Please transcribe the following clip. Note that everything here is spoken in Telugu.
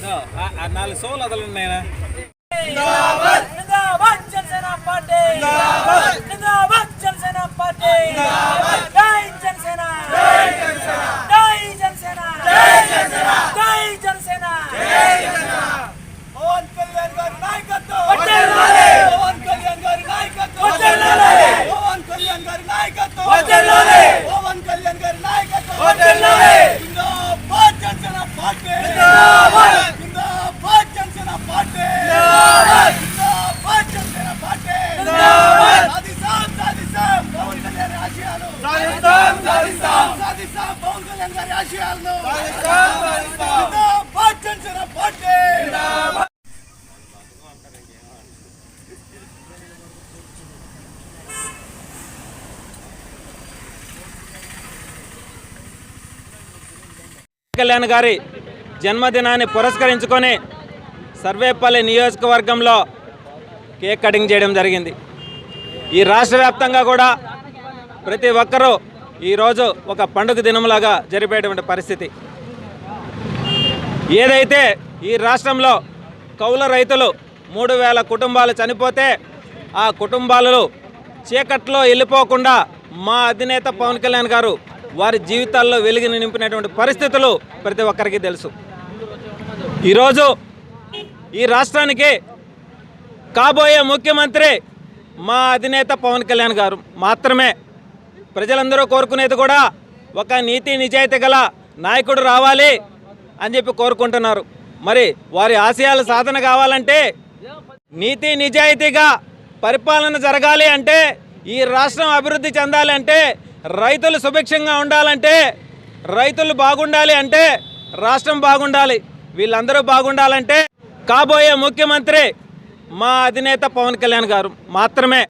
నాలుగు సోలు అదలు నాయనా సాధిస్తాం, సాధిస్తాం. సాధిస్తాం పవన్ కళ్యాణ్ గారి ఆశయాలను సాధిస్తాం, సాధిస్తాం. జిందాబాద్ జనసేన పార్టీ కళ్యాణ్ గారి జన్మదినాన్ని పురస్కరించుకొని సర్వేపల్లి నియోజకవర్గంలో కేక్ కటింగ్ చేయడం జరిగింది ఈ రాష్ట్ర వ్యాప్తంగా కూడా ప్రతి ఒక్కరూ ఈరోజు ఒక పండుగ దినంలాగా జరిపేటువంటి పరిస్థితి. ఏదైతే ఈ రాష్ట్రంలో కౌల రైతులు మూడు వేల కుటుంబాలు చనిపోతే ఆ కుటుంబాలు చీకట్లో వెళ్ళిపోకుండా మా అధినేత పవన్ కళ్యాణ్ గారు వారి జీవితాల్లో వెలుగుని నింపినటువంటి పరిస్థితులు ప్రతి ఒక్కరికి తెలుసు. ఈరోజు ఈ రాష్ట్రానికి కాబోయే ముఖ్యమంత్రి మా అధినేత పవన్ కళ్యాణ్ గారు మాత్రమే ప్రజలందరూ కోరుకునేది కూడా ఒక నీతి నిజాయితీ గల నాయకుడు రావాలి అని చెప్పి కోరుకుంటున్నారు. మరి వారి ఆశయాల సాధన కావాలంటే నీతి నిజాయితీగా పరిపాలన జరగాలి అంటే ఈ రాష్ట్రం అభివృద్ధి చెందాలి అంటే రైతులు సుభిక్షంగా ఉండాలంటే రైతులు బాగుండాలి అంటే రాష్ట్రం బాగుండాలి. వీళ్ళందరూ బాగుండాలంటే కాబోయే ముఖ్యమంత్రి మా అధినేత పవన్ కళ్యాణ్ గారు మాత్రమే.